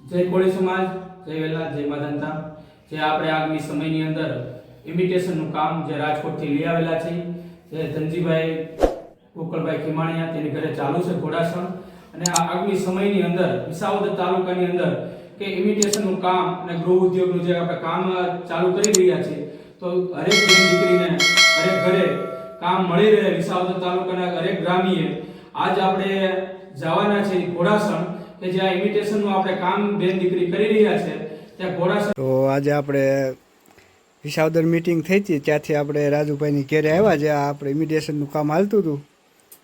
જય કોળી સમાજ, જય વેલા જય માધનતા જે આપણે આગામી સમયની અંદર ઇમિટેશનનું કામ જે રાજકોટથી લઈ આવેલા છે, જે ધનજીભાઈ ગોકળભાઈ ખીમાણીયા તેની ઘરે ચાલુ છે ઘોડાસણ. અને આ આગામી સમયની અંદર વિસાવદર તાલુકાની અંદર કે ઇમિટેશનનું કામ અને ગૃહ ઉદ્યોગનું જે આપણે કામ ચાલુ કરી રહ્યા છીએ તો હરેક દીકરીને, હરેક ઘરે કામ મળી રહે વિસાવદર તાલુકાના હરેક ગ્રામીએ. આજ આપણે જવાના છે ઘોડાસણ કે જ્યાં ઇમિટેશનનું આપણે કામ બેન દીકરી કરી રહ્યા છે ત્યાં ઘોડાસણ તો આજે આપણે વિસાવદર મિટિંગ થઈ હતી ત્યાંથી આપણે રાજુભાઈની ઘેરે આવ્યા જે આપણે ઇમિટેશનનું કામ હાલતું હતું.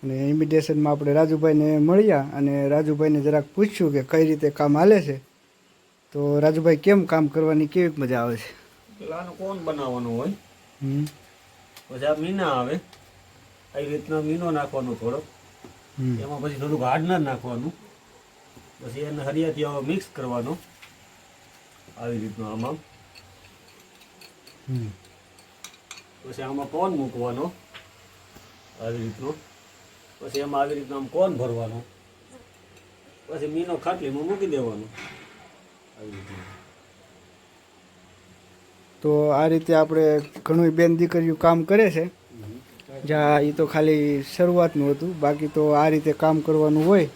અને ઇમિટેશનમાં આપણે રાજુભાઈને મળ્યા અને રાજુભાઈને જરાક પૂછ્યું કે કઈ રીતે કામ હાલે છે. તો રાજુભાઈ કેમ કામ કરવાની કેવી મજા આવે છે? પેલાનું કોણ બનાવવાનું હોય? હમ. પછી આ મીના આવે. આવી રીતના મીનો નાખવાનો થોડો હમ એમાં પછી થોડુંક હાર્ડનર નાખવાનું. પછી એને હરિયાથી આવો મિક્સ કરવાનો. આવી રીતનું આમાં. પછી આમાં કોન મૂકવાનો. આવી રીતનો. પછી એમાં આવી રીતનો આમ કોન ભરવાનો. પછી મીનો ખાટલીમાં મૂકી દેવાનો. આવી રીતનું. તો આ રીતે આપણે ઘણું બેન દીકરીઓ કામ કરે છે. જ્યાં એ તો ખાલી શરૂઆતનું હતું. બાકી તો આ રીતે કામ કરવાનું હોય.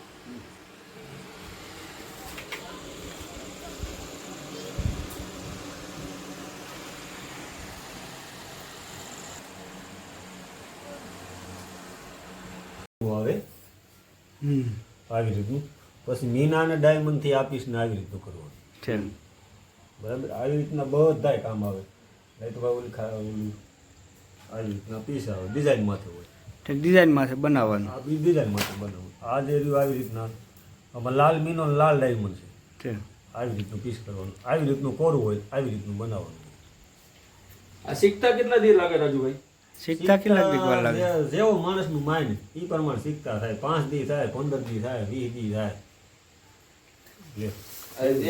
આવે? હમ. આવી રીતનું. પછી મીના અને ડાયમંડથી આપીશ ને આવી રીતનું કરવાનું. છે બરાબર? આવી રીતના બધાય કામ આવે. નહીં તો ભાઈ ઓલી ખા ઓલી આવી રીતના પીસ આવે ડિઝાઇન માથે હોય. ડિઝાઇન માથે બનાવવાનું. આ બી ડિઝાઇન માથે બનાવવાનું. આ જે રહ્યું આવી રીતના. આમાં લાલ મીનો લાલ ડાયમંડ છે. આવી રીતનું પીસ કરવાનું. આવી રીતનું કોરું હોય આવી રીતનું બનાવવાનું. આ શીખતા કેટલા દી લાગે રાજુભાઈ? શીખતા કેટલા દિવસ વાર લાગે? જેવો માણસનું માઇન્ડ એ પ્રમાણે શીખતા થાય. પાંચ દી થાય પંદર દી થાય વીસ દી થાય.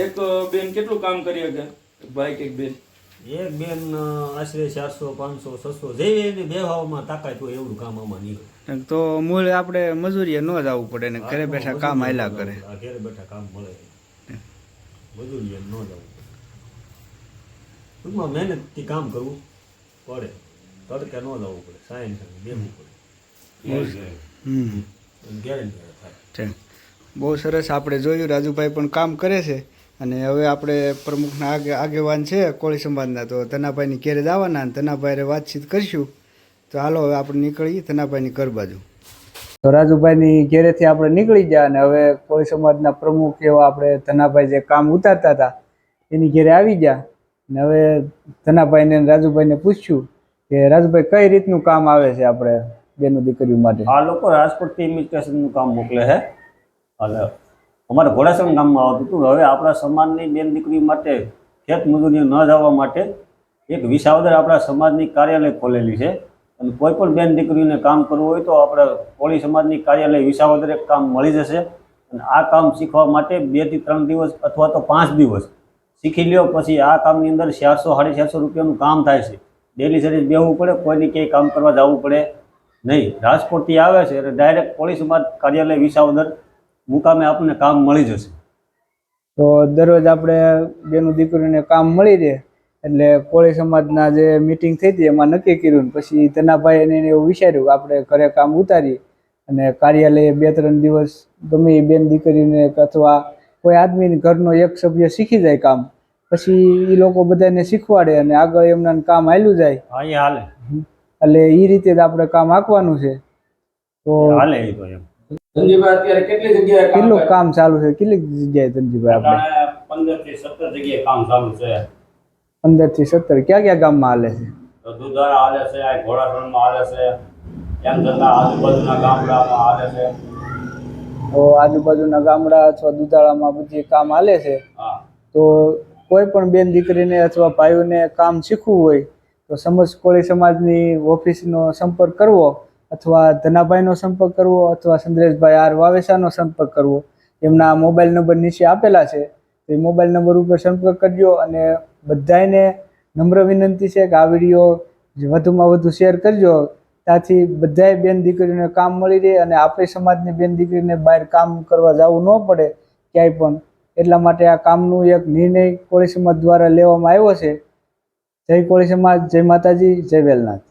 એક બેન કેટલું કામ કરી શકે? ભાઈ એક બેન? એક બેન આશરે ચારસો પાંચસો છસો જેવી એની બેહવામાં તાકાત હોય એવું કામ આમાં નીકળે. તો મૂળ આપણે મજૂરીએ ન જવું પડે ને ઘરે બેઠા કામ હાલ્યા કરે. આ ઘરે બેઠા કામ મળે. મજૂરીએ ન જવું પડે. ટૂંકમાં મહેનતથી કામ કરવું પડે. તડકે ન જવું પડે. સાયન્સ બેહવું પડે. હમ. ગેરંટી થાય. છે બહુ સરસ આપણે જોયું. રાજુભાઈ પણ કામ કરે છે. અને હવે આપણે પ્રમુખના આગે આગેવાન છે કોળી સમાજના તો ધનાભાઈની ઘેરે જવાના અને ધનાભાઈ વાતચીત કરીશું. તો હાલો હવે આપણે નીકળીએ ધનાભાઈની ઘર બાજુ તો રાજુભાઈની ઘેરેથી આપણે નીકળી ગયા અને હવે કોળી સમાજના પ્રમુખ એવા આપણે ધનાભાઈ જે કામ ઉતારતા હતા એની ઘેરે આવી ગયા. અને હવે ધનાભાઈને રાજુભાઈને પૂછ્યું કે રાજુભાઈ કઈ રીતનું કામ આવે છે આપણે બેનો દીકરીઓ માટે? આ લોકો રાજકોટથી ઇમિગ્રેશનનું કામ મોકલે છે. અને અમારે ઘોડાસણ ગામમાં આવતું હતું. હવે આપણા સમાજની બેન દીકરી માટે, ખેત મજૂરી ન જવા માટે એક વિસાવદર આપણા સમાજની કાર્યાલય ખોલેલી છે. અને કોઈ પણ બેન દીકરીને કામ કરવું હોય તો આપણા કોળી સમાજની કાર્યાલય વિસાવદર એક કામ મળી જશે. અને આ કામ શીખવા માટે બેથી ત્રણ દિવસ અથવા તો પાંચ દિવસ શીખી લ્યો, પછી આ કામની અંદર ચારસો, સાડી ચારસો રૂપિયાનું કામ થાય છે. ડેલી સર્વિસ બેહવું પડે, કોઈને ક્યાંય કામ કરવા જવું પડે નહીં. રાજકોટથી આવે છે એટલે ડાયરેક્ટ પોલીસ સમાજ કાર્યાલય વિસાવદર મુકામે આપણને કામ મળી જશે. તો દરરોજ આપણે બેનું દીકરીને કામ મળી રહે એટલે કોળી સમાજના જે મિટિંગ થઈ હતી એમાં નક્કી કર્યું ને પછી ભાઈ એને એવું વિચાર્યું આપણે ઘરે કામ ઉતારીએ અને કાર્યાલયે બે ત્રણ દિવસ ગમે એ બેન દીકરીને અથવા કોઈ આદમી ઘરનો એક સભ્ય શીખી જાય કામ પછી એ લોકો બધાને શીખવાડે અને આગળ એમના કામ હાલ્યું જાય. હા એ હાલે. એટલે એ રીતે જ આપણે કામ આંકવાનું છે. તો હાલે એ તો એમ. ધનજીભાઈ અત્યારે કેટલી જગ્યાએ કામ કેટલું કામ ચાલુ છે? કેટલી જગ્યાએ ધનજીભાઈ આપણે પંદરથી સત્તર જગ્યાએ કામ ચાલુ છે. પંદરથી સત્તર. ક્યાં ક્યાં ગામમાં હાલે છે? તો હાલે છે આ ઘોડાસણમાં હાલે છે એમ છતાં આજુબાજુના ગામડામાં હાલે છે. તો આજુબાજુના ગામડા અથવા દુધાળામાં બધી કામ હાલે છે? તો કોઈ પણ બેન દીકરીને અથવા ભાઈઓને કામ શીખવું હોય તો સમજ કોળી સમાજની ઓફિસનો સંપર્ક કરવો અથવા ધનાભાઈનો સંપર્ક કરવો અથવા સંદ્રેશભાઈ આર વાવેસાનો સંપર્ક કરવો, એમના મોબાઈલ નંબર નીચે આપેલા છે, તો એ મોબાઈલ નંબર ઉપર સંપર્ક કરજો અને બધાને નમ્ર વિનંતી છે કે આ વીડિયો વધુમાં વધુ શેર કરજો. ત્યાંથી બધાય બેન દીકરીઓને કામ મળી રહે અને આપણી સમાજની બેન દીકરીને બહાર કામ કરવા જવું ન પડે ક્યાંય પણ. એટલા માટે આ કામનું એક નિર્ણય કોળી સમાજ દ્વારા લેવામાં આવ્યો છે. જય કોળી સમાજ, જય માતાજી, જય વેલનાથ.